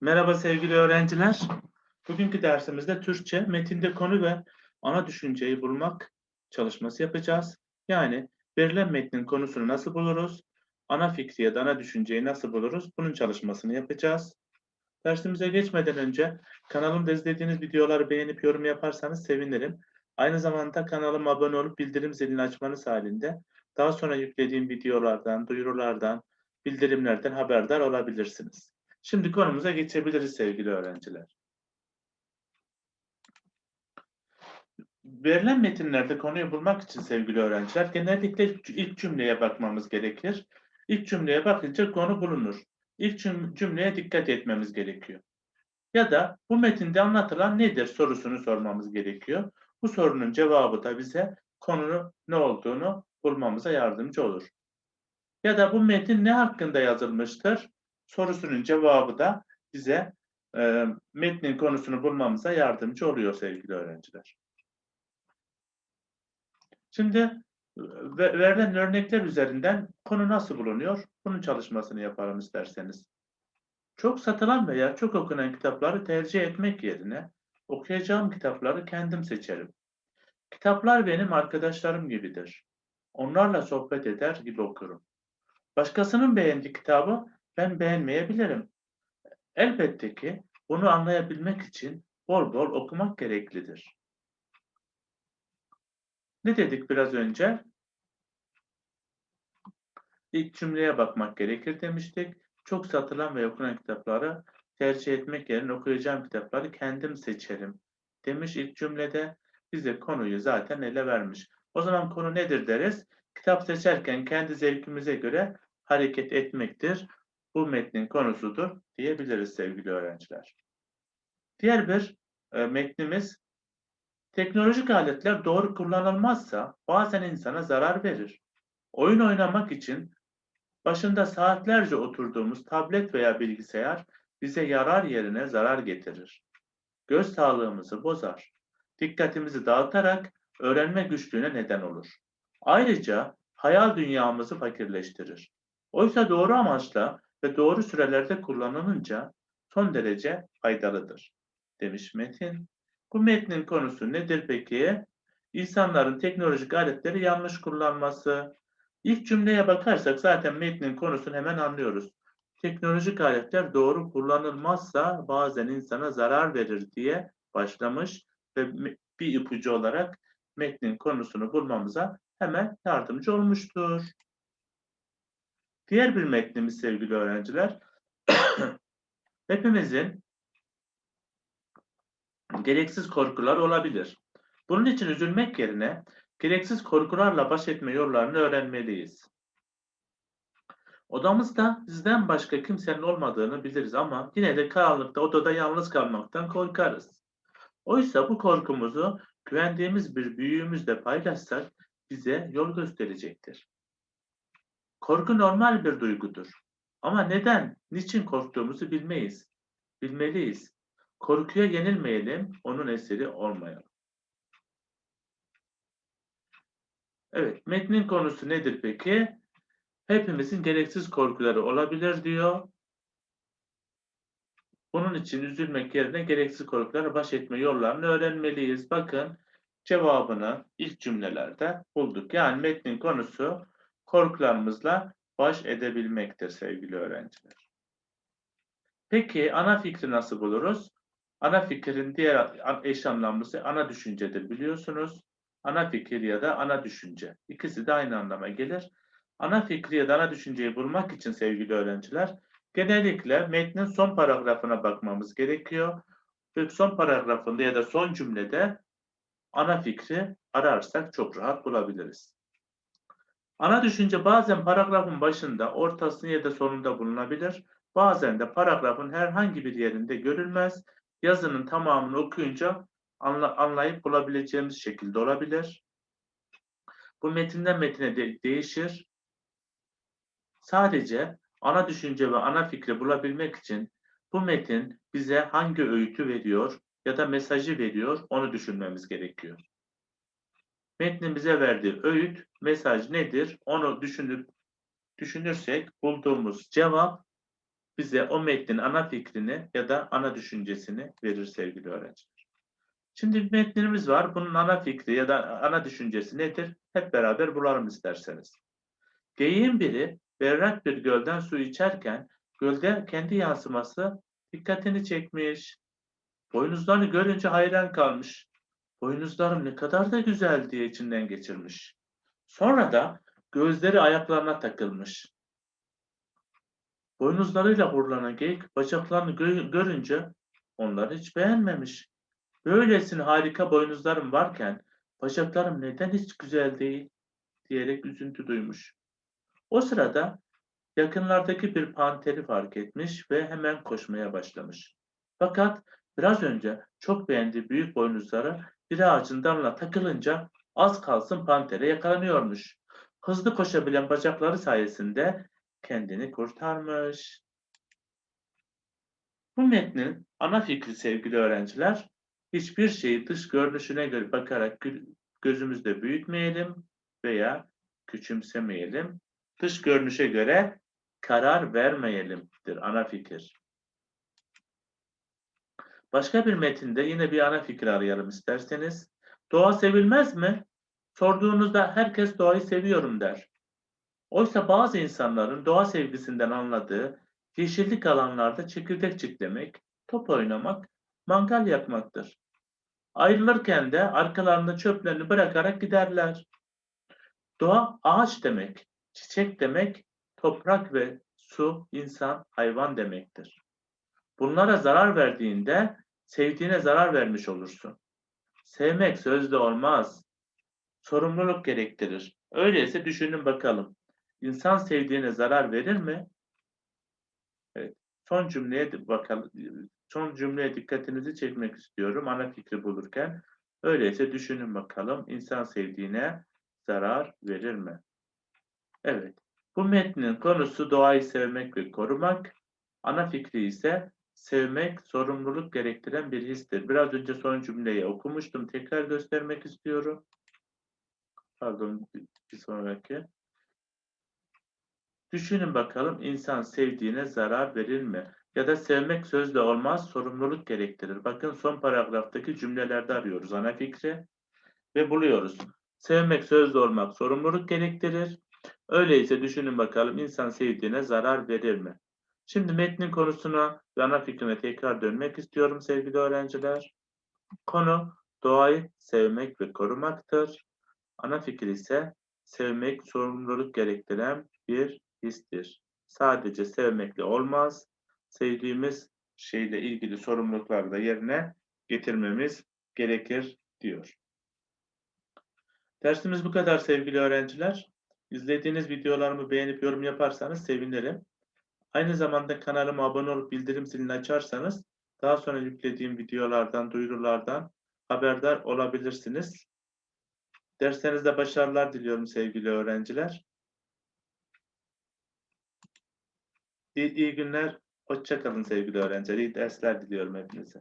Merhaba sevgili öğrenciler. Bugünkü dersimizde Türkçe metinde konu ve ana düşünceyi bulmak çalışması yapacağız. Yani verilen metnin konusunu nasıl buluruz? Ana fikri ya da ana düşünceyi nasıl buluruz? Bunun çalışmasını yapacağız. Dersimize geçmeden önce kanalımda izlediğiniz videoları beğenip yorum yaparsanız sevinirim. Aynı zamanda kanalıma abone olup bildirim zilini açmanız halinde daha sonra yüklediğim videolardan, duyurulardan, bildirimlerden haberdar olabilirsiniz. Şimdi konumuza geçebiliriz sevgili öğrenciler. Verilen metinlerde konuyu bulmak için sevgili öğrenciler genellikle ilk cümleye bakmamız gerekir. İlk cümleye bakınca konu bulunur. İlk cüm- cümleye dikkat etmemiz gerekiyor. Ya da bu metinde anlatılan nedir sorusunu sormamız gerekiyor. Bu sorunun cevabı da bize konunun ne olduğunu bulmamıza yardımcı olur. Ya da bu metin ne hakkında yazılmıştır? Sorusunun cevabı da bize e, metnin konusunu bulmamıza yardımcı oluyor sevgili öğrenciler. Şimdi e, ve- verilen örnekler üzerinden konu nasıl bulunuyor? Bunun çalışmasını yapalım isterseniz. Çok satılan veya çok okunan kitapları tercih etmek yerine okuyacağım kitapları kendim seçerim. Kitaplar benim arkadaşlarım gibidir. Onlarla sohbet eder gibi okurum. Başkasının beğendiği kitabı ben beğenmeyebilirim. Elbette ki bunu anlayabilmek için bol bol okumak gereklidir. Ne dedik biraz önce? İlk cümleye bakmak gerekir demiştik. Çok satılan ve okunan kitapları tercih etmek yerine okuyacağım kitapları kendim seçerim demiş ilk cümlede. Bize konuyu zaten ele vermiş. O zaman konu nedir deriz? Kitap seçerken kendi zevkimize göre hareket etmektir. Bu metnin konusudur diyebiliriz sevgili öğrenciler. Diğer bir e, metnimiz teknolojik aletler doğru kullanılmazsa bazen insana zarar verir. Oyun oynamak için başında saatlerce oturduğumuz tablet veya bilgisayar bize yarar yerine zarar getirir. Göz sağlığımızı bozar. Dikkatimizi dağıtarak öğrenme güçlüğüne neden olur. Ayrıca hayal dünyamızı fakirleştirir. Oysa doğru amaçla ve doğru sürelerde kullanılınca son derece faydalıdır demiş Metin. Bu metnin konusu nedir peki? İnsanların teknolojik aletleri yanlış kullanması. İlk cümleye bakarsak zaten metnin konusunu hemen anlıyoruz. Teknolojik aletler doğru kullanılmazsa bazen insana zarar verir diye başlamış ve bir ipucu olarak metnin konusunu bulmamıza hemen yardımcı olmuştur. Diğer bir metnimiz sevgili öğrenciler, hepimizin gereksiz korkular olabilir. Bunun için üzülmek yerine gereksiz korkularla baş etme yollarını öğrenmeliyiz. Odamızda bizden başka kimsenin olmadığını biliriz ama yine de karanlıkta odada yalnız kalmaktan korkarız. Oysa bu korkumuzu güvendiğimiz bir büyüğümüzle paylaşsak bize yol gösterecektir. Korku normal bir duygudur. Ama neden, niçin korktuğumuzu bilmeyiz. Bilmeliyiz. Korkuya yenilmeyelim, onun esiri olmayalım. Evet, metnin konusu nedir peki? Hepimizin gereksiz korkuları olabilir diyor. Bunun için üzülmek yerine gereksiz korkularla baş etme yollarını öğrenmeliyiz. Bakın cevabını ilk cümlelerde bulduk. Yani metnin konusu korkularımızla baş edebilmektir sevgili öğrenciler. Peki ana fikri nasıl buluruz? Ana fikrin diğer eş anlamlısı ana düşüncedir biliyorsunuz. Ana fikir ya da ana düşünce. İkisi de aynı anlama gelir. Ana fikri ya da ana düşünceyi bulmak için sevgili öğrenciler genellikle metnin son paragrafına bakmamız gerekiyor. Ve son paragrafında ya da son cümlede ana fikri ararsak çok rahat bulabiliriz. Ana düşünce bazen paragrafın başında, ortasında ya da sonunda bulunabilir. Bazen de paragrafın herhangi bir yerinde görülmez. Yazının tamamını okuyunca anla- anlayıp bulabileceğimiz şekilde olabilir. Bu metinden metine de- değişir. Sadece ana düşünce ve ana fikri bulabilmek için bu metin bize hangi öğütü veriyor ya da mesajı veriyor onu düşünmemiz gerekiyor. Metnin bize verdiği öğüt, mesaj nedir? Onu düşünüp düşünürsek bulduğumuz cevap bize o metnin ana fikrini ya da ana düşüncesini verir sevgili öğrenciler. Şimdi bir metnimiz var. Bunun ana fikri ya da ana düşüncesi nedir? Hep beraber bulalım isterseniz. Geyiğin biri berrak bir gölden su içerken gölde kendi yansıması dikkatini çekmiş. Boynuzlarını görünce hayran kalmış. Boynuzlarım ne kadar da güzel diye içinden geçirmiş. Sonra da gözleri ayaklarına takılmış. Boynuzlarıyla hurlanan geyik bacaklarını gö- görünce onları hiç beğenmemiş. Böylesine harika boynuzlarım varken bacaklarım neden hiç güzel değil diyerek üzüntü duymuş. O sırada yakınlardaki bir panteri fark etmiş ve hemen koşmaya başlamış. Fakat biraz önce çok beğendiği büyük boynuzlara bir ağacın dalına takılınca az kalsın pantere yakalanıyormuş. Hızlı koşabilen bacakları sayesinde kendini kurtarmış. Bu metnin ana fikri sevgili öğrenciler, hiçbir şeyi dış görünüşüne göre bakarak gö- gözümüzde büyütmeyelim veya küçümsemeyelim. Dış görünüşe göre karar vermeyelimdir ana fikir. Başka bir metinde yine bir ana fikir arayalım isterseniz. Doğa sevilmez mi? Sorduğunuzda herkes doğayı seviyorum der. Oysa bazı insanların doğa sevgisinden anladığı yeşillik alanlarda çekirdek çitlemek, top oynamak, mangal yakmaktır. Ayrılırken de arkalarında çöplerini bırakarak giderler. Doğa ağaç demek, çiçek demek, toprak ve su, insan, hayvan demektir. Bunlara zarar verdiğinde sevdiğine zarar vermiş olursun. Sevmek sözde olmaz. Sorumluluk gerektirir. Öyleyse düşünün bakalım. İnsan sevdiğine zarar verir mi? Evet. Son cümleye bakalım. Son cümleye dikkatinizi çekmek istiyorum ana fikri bulurken. Öyleyse düşünün bakalım. İnsan sevdiğine zarar verir mi? Evet. Bu metnin konusu doğayı sevmek ve korumak. Ana fikri ise sevmek sorumluluk gerektiren bir histir. Biraz önce son cümleyi okumuştum. Tekrar göstermek istiyorum. Pardon bir- sonraki. Düşünün bakalım insan sevdiğine zarar verir mi? Ya da sevmek sözle olmaz, sorumluluk gerektirir. Bakın son paragraftaki cümlelerde arıyoruz ana fikri ve buluyoruz. Sevmek sözle olmak sorumluluk gerektirir. Öyleyse düşünün bakalım insan sevdiğine zarar verir mi? Şimdi metnin konusuna ve ana fikrine tekrar dönmek istiyorum sevgili öğrenciler. Konu doğayı sevmek ve korumaktır. Ana fikir ise sevmek sorumluluk gerektiren bir histir. Sadece sevmekle olmaz. Sevdiğimiz şeyle ilgili sorumlulukları da yerine getirmemiz gerekir diyor. Dersimiz bu kadar sevgili öğrenciler. İzlediğiniz videolarımı beğenip yorum yaparsanız sevinirim. Aynı zamanda kanalıma abone olup bildirim zilini açarsanız daha sonra yüklediğim videolardan, duyurulardan haberdar olabilirsiniz. Derslerinizde başarılar diliyorum sevgili öğrenciler. İyi, iyi günler, hoşça kalın sevgili öğrenciler. İyi dersler diliyorum hepinize.